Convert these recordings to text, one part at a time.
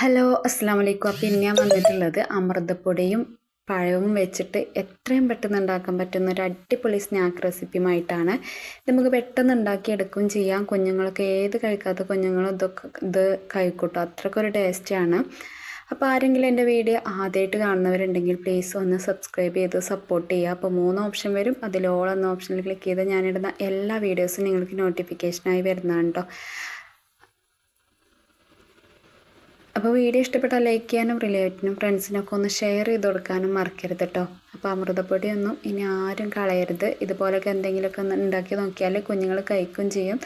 Hello അസ്സാം വലൈക്കും അപ്പോൾ ഇന്ന് ഞാൻ വന്നിട്ടുള്ളത് അമൃതപ്പൊടിയും പഴവും വെച്ചിട്ട് എത്രയും പെട്ടെന്ന് ഉണ്ടാക്കാൻ പറ്റുന്ന ഒരു അടിപൊളി സ്നാക്ക് റെസിപ്പിയുമായിട്ടാണ്. നമുക്ക് പെട്ടെന്ന് ഉണ്ടാക്കിയെടുക്കുകയും ചെയ്യാം. കുഞ്ഞുങ്ങളൊക്കെ ഏത് കഴിക്കാത്ത കുഞ്ഞുങ്ങളും ഇതൊക്കെ ഇത് കഴിക്കൂട്ടോ. അത്രക്കൊരു ടേസ്റ്റാണ് അപ്പോൾ ആരെങ്കിലും എന്റെ വീഡിയോ ആദ്യമായിട്ട് കാണുന്നവരുണ്ടെങ്കിൽ പ്ലീസ് ഒന്ന് സബ്സ്ക്രൈബ് ചെയ്ത് സപ്പോർട്ട് ചെയ്യുക. അപ്പോൾ മൂന്ന് ഓപ്ഷൻ വരും. അതിൽ ഓൾ എന്ന ഓപ്ഷനിൽ ക്ലിക്ക് ചെയ്ത് ഞാനിടുന്ന എല്ലാ വീഡിയോസും നിങ്ങൾക്ക് നോട്ടിഫിക്കേഷനായി വരുന്നതാണ് കേട്ടോ അപ്പോൾ വീഡിയോ ഇഷ്ടപ്പെട്ടാൽ ലൈക്ക് ചെയ്യാനും റിലേറ്റീവിനും ഫ്രണ്ട്സിനൊക്കെ ഒന്ന് ഷെയർ ചെയ്ത് കൊടുക്കാനും മറക്കരുത് കേട്ടോ അപ്പോൾ അമൃതപ്പൊടിയൊന്നും ഇനി ആരും കളയരുത്. ഇതുപോലൊക്കെ എന്തെങ്കിലുമൊക്കെ ഒന്ന് ഉണ്ടാക്കി നോക്കിയാൽ കുഞ്ഞുങ്ങൾ കഴിക്കും ചെയ്യും.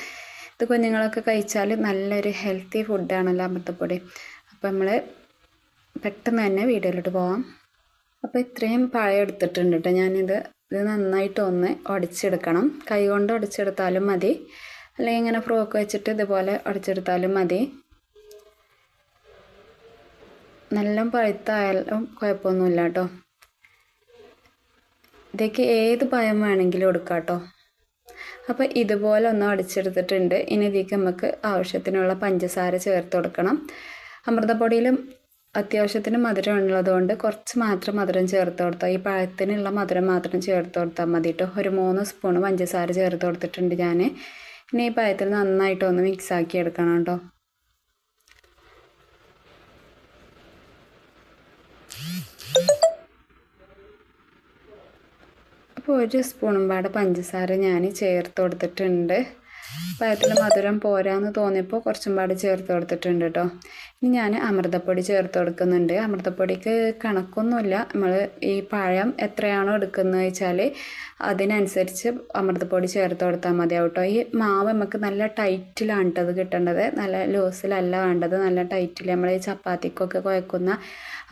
ഇത് കുഞ്ഞുങ്ങളൊക്കെ കഴിച്ചാൽ നല്ലൊരു ഹെൽത്തി ഫുഡാണല്ലോ അമൃതപ്പൊടി. അപ്പോൾ നമ്മൾ പെട്ടെന്ന് തന്നെ വീഡിയോയിലോട്ട് പോവാം. അപ്പോൾ ഇത്രയും പഴം എടുത്തിട്ടുണ്ട് കേട്ടോ ഞാനിത് ഇത് നന്നായിട്ട് ഒന്ന് ഉടച്ചെടുക്കണം കൈ കൊണ്ട് ഉടച്ചെടുത്താലും മതി. അല്ലെങ്കിൽ ഇങ്ങനെ ഫ്രോക്ക് വെച്ചിട്ട് ഇതുപോലെ ഉടച്ചെടുത്താലും മതി. നല്ല പഴുത്തായാലും കുഴപ്പമൊന്നുമില്ല കേട്ടോ ഇതൊക്കെ ഏത് പഴം വേണമെങ്കിലും എടുക്കാം കേട്ടോ അപ്പോൾ ഇതുപോലെ ഒന്ന് അടിച്ചെടുത്തിട്ടുണ്ട്. ഇനി ഇതിലേക്ക് നമുക്ക് ആവശ്യത്തിനുള്ള പഞ്ചസാര ചേർത്ത് കൊടുക്കണം. അമൃതപ്പൊടിയിലും അത്യാവശ്യത്തിന് മധുരം ഉള്ളതുകൊണ്ട് കുറച്ച് മാത്രം മധുരം ചേർത്ത് കൊടുത്താൽ ഈ പഴത്തിനുള്ള മധുരം മാത്രം ചേർത്ത് കൊടുത്താൽ മതി കേട്ടോ ഒരു മൂന്ന് സ്പൂൺ പഞ്ചസാര ചേർത്ത് കൊടുത്തിട്ടുണ്ട് ഞാൻ ഇനി ഈ പഴത്തിൽ നന്നായിട്ടൊന്ന് മിക്സാക്കി എടുക്കണം കേട്ടോ. അപ്പോൾ ഒരു സ്പൂണും പാടെ പഞ്ചസാര ഞാൻ ചേർത്ത് കൊടുത്തിട്ടുണ്ട്. പഴത്തിൽ മധുരം പോരാന്ന് തോന്നിയപ്പോൾ കുറച്ചും പാട് ചേർത്ത് കൊടുത്തിട്ടുണ്ട് കേട്ടോ ഇനി ഞാൻ അമൃതപ്പൊടി ചേർത്ത് കൊടുക്കുന്നുണ്ട്. അമൃതപ്പൊടിക്ക് കണക്കൊന്നുമില്ല നമ്മൾ ഈ പഴം എത്രയാണോ എടുക്കുന്നത് വെച്ചാൽ അതിനനുസരിച്ച് അമൃതപ്പൊടി ചേർത്ത് കൊടുത്താൽ മതിയാവും കേട്ടോ ഈ മാവ് നമുക്ക് നല്ല ടൈറ്റിലാണ് കേട്ടത് കിട്ടേണ്ടത്. നല്ല ലൂസിലല്ല വേണ്ടത്. നല്ല ടൈറ്റിൽ നമ്മൾ ഈ ചപ്പാത്തിക്കൊക്കെ കുഴക്കുന്ന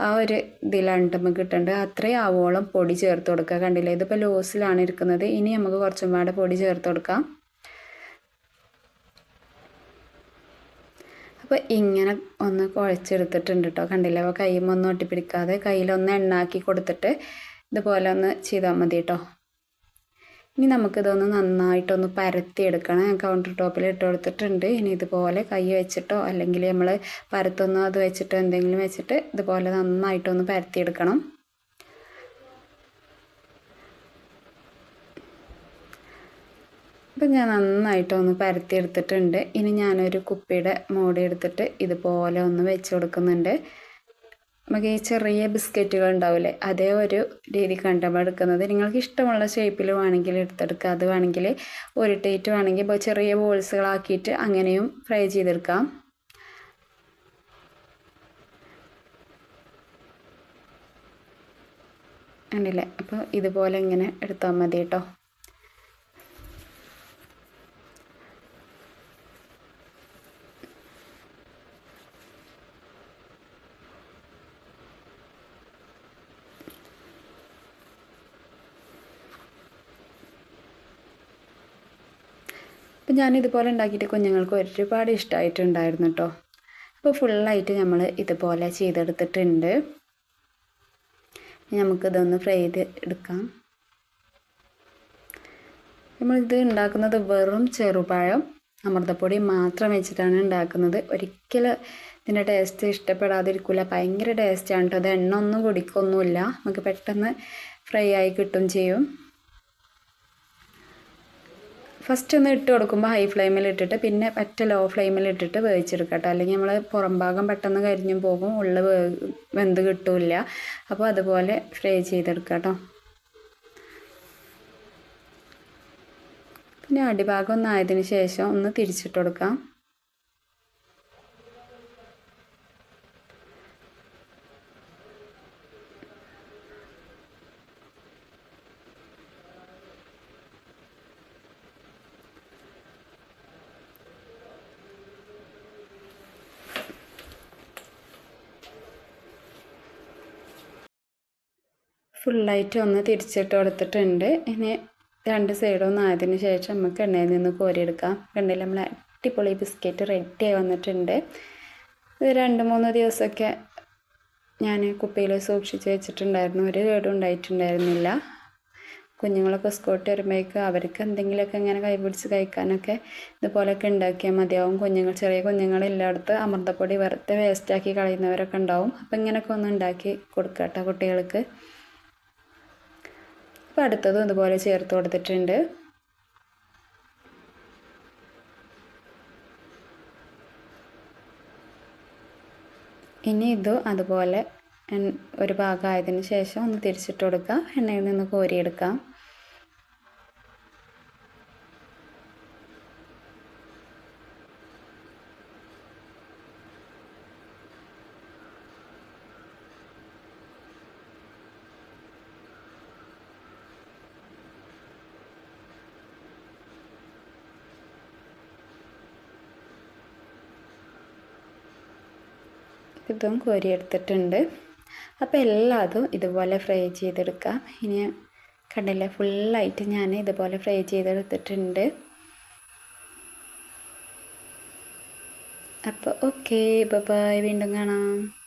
ആ ഒരു ഇതിലാണ് നമുക്ക് കിട്ടേണ്ടത്. അത്രയും ആവോളം പൊടി ചേർത്ത് കൊടുക്കുക കണ്ടില്ലേ? ഇതിപ്പോൾ ലൂസിലാണ് ഇരിക്കുന്നത്. ഇനി നമുക്ക് കുറച്ചും പാടെ പൊടി ചേർത്ത് കൊടുക്കാം. അപ്പോൾ ഇങ്ങനെ ഒന്ന് കുഴച്ചെടുത്തിട്ടുണ്ട് കേട്ടോ കണ്ടില്ലേ അപ്പോൾ കൈമൊന്നും ഒട്ടിപ്പിടിക്കാതെ കയ്യിലൊന്ന് എണ്ണാക്കി കൊടുത്തിട്ട് ഇതുപോലെ ഒന്ന് ചെയ്താൽ മതി കേട്ടോ ഇനി നമുക്കിതൊന്ന് നന്നായിട്ടൊന്ന് പരത്തിയെടുക്കണം. ഞാൻ കൗണ്ടർ ടോപ്പിൽ ഇട്ട് കൊടുത്തിട്ടുണ്ട്. ഇനി ഇതുപോലെ കൈ വെച്ചിട്ടോ അല്ലെങ്കിൽ നമ്മൾ പരത്തൊന്നോ അത് വെച്ചിട്ടോ എന്തെങ്കിലും വെച്ചിട്ട് ഇതുപോലെ നന്നായിട്ടൊന്ന് പരത്തിയെടുക്കണം. അപ്പം ഞാൻ നന്നായിട്ടൊന്ന് പരത്തിയെടുത്തിട്ടുണ്ട് ഇനി ഞാനൊരു കുപ്പിയുടെ മോടി എടുത്തിട്ട് ഇതുപോലെ ഒന്ന് വെച്ച് കൊടുക്കുന്നുണ്ട്. നമുക്ക് ഈ ചെറിയ ബിസ്ക്കറ്റുകൾ ഉണ്ടാവില്ലേ അതേ ഒരു രീതി കണ്ടപ്പോൾ എടുക്കുന്നത്. നിങ്ങൾക്ക് ഇഷ്ടമുള്ള ഷേപ്പിൽ വേണമെങ്കിൽ എടുത്തെടുക്കുക അത് വേണമെങ്കിൽ ടേറ്റ് വേണമെങ്കിൽ ഇപ്പോൾ ചെറിയ ബോൾസുകളാക്കിയിട്ട് അങ്ങനെയും ഫ്രൈ ചെയ്തെടുക്കാം. ഉണ്ടല്ലേ അപ്പോൾ ഇതുപോലെ ഇങ്ങനെ എടുത്താൽ മതി കേട്ടോ. അപ്പം ഞാനിതുപോലെ ഉണ്ടാക്കിയിട്ട് കുഞ്ഞുങ്ങൾക്ക് ഒരുപാട് ഇഷ്ടമായിട്ടുണ്ടായിരുന്നു കേട്ടോ അപ്പോൾ ഫുള്ളായിട്ട് നമ്മൾ ഇതുപോലെ ചെയ്തെടുത്തിട്ടുണ്ട്. നമുക്കിതൊന്ന് ഫ്രൈ ചെയ്ത് എടുക്കാം. നമ്മളിത് ഉണ്ടാക്കുന്നത് വെറും ചെറുപഴം അമൃതപ്പൊടി മാത്രം വെച്ചിട്ടാണ് ഉണ്ടാക്കുന്നത്. ഒരിക്കലും ഇതിന്റെ ടേസ്റ്റ് ഇഷ്ടപ്പെടാതിരിക്കില്ല ഭയങ്കര ടേസ്റ്റാണ് കേട്ടോ അത് എണ്ണ ഒന്നും കുടിക്കൊന്നുമില്ല. നമുക്ക് പെട്ടെന്ന് ഫ്രൈ ആയി കിട്ടും ചെയ്യും. ഫസ്റ്റ് ഒന്ന് ഇട്ട് കൊടുക്കുമ്പോൾ ഹൈ ഫ്ലെയിമിൽ ഇട്ടിട്ട് പിന്നെ പറ്റ ലോ ഫ്ലെയിമിൽ ഇട്ടിട്ട് വേവിച്ചെടുക്കട്ടോ. അല്ലെങ്കിൽ നമ്മൾ പുറംഭാഗം പെട്ടെന്ന് കരിഞ്ഞു പോകും ഉള്ളിൽ വെന്ത് കിട്ടില്ല. അപ്പോൾ അതുപോലെ ഫ്രൈ ചെയ്തെടുക്കുക കേട്ടോ പിന്നെ അടിഭാഗം ഒന്നായതിന് ശേഷം ഒന്ന് തിരിച്ചിട്ട് കൊടുക്കാം. ഫുള്ളായിട്ട് ഒന്ന് തിരിച്ചിട്ട് കൊടുത്തിട്ടുണ്ട്. ഇനി രണ്ട് സൈഡും ഒന്ന് ആയതിനു ശേഷം നമുക്ക് എണ്ണയിൽ നിന്ന് കോരിയെടുക്കാം. കണ്ടില്ല നമ്മൾ അടിപൊളി ബിസ്ക്കറ്റ് റെഡിയായി വന്നിട്ടുണ്ട്. ഇത് രണ്ട് മൂന്ന് ദിവസമൊക്കെ ഞാൻ കുപ്പിയിൽ സൂക്ഷിച്ച് വെച്ചിട്ടുണ്ടായിരുന്നു. ഒരു കേടും ഉണ്ടായിട്ടുണ്ടായിരുന്നില്ല. കുഞ്ഞുങ്ങളൊക്കെ സ്കൂട്ടി വരുമ്പോഴേക്കും അവർക്ക് എന്തെങ്കിലുമൊക്കെ ഇങ്ങനെ കൈപിടിച്ച് കഴിക്കാനൊക്കെ ഇതുപോലെയൊക്കെ ഉണ്ടാക്കിയാൽ മതിയാവും. കുഞ്ഞുങ്ങൾ ചെറിയ കുഞ്ഞുങ്ങളില്ലാടത്ത് അമൃതപ്പൊടി വെറുതെ വേസ്റ്റാക്കി കളയുന്നവരൊക്കെ ഉണ്ടാവും. അപ്പം ഇങ്ങനെയൊക്കെ ഒന്ന് ഉണ്ടാക്കി കൊടുക്കട്ടെ കേട്ടോ കുട്ടികൾക്ക്. അപ്പോൾ അടുത്തതും ഇതുപോലെ ചേർത്ത് കൊടുത്തിട്ടുണ്ട്. ഇനി ഇത് അതുപോലെ ഒരു ഭാഗമായതിന് ശേഷം ഒന്ന് തിരിച്ചിട്ട് കൊടുക്കുക എണ്ണയിൽ നിന്ന് കോരിയെടുക്കാം. ഇതും കോരിയെടുത്തിട്ടുണ്ട്. അപ്പോൾ എല്ലാതും ഇതുപോലെ ഫ്രൈ ചെയ്തെടുക്കാം. ഇനി കടല ഫുള്ളായിട്ട് ഞാൻ ഇതുപോലെ ഫ്രൈ ചെയ്തെടുത്തിട്ടുണ്ട്. അപ്പോൾ ഓക്കെ ബൈ വീണ്ടും കാണാം.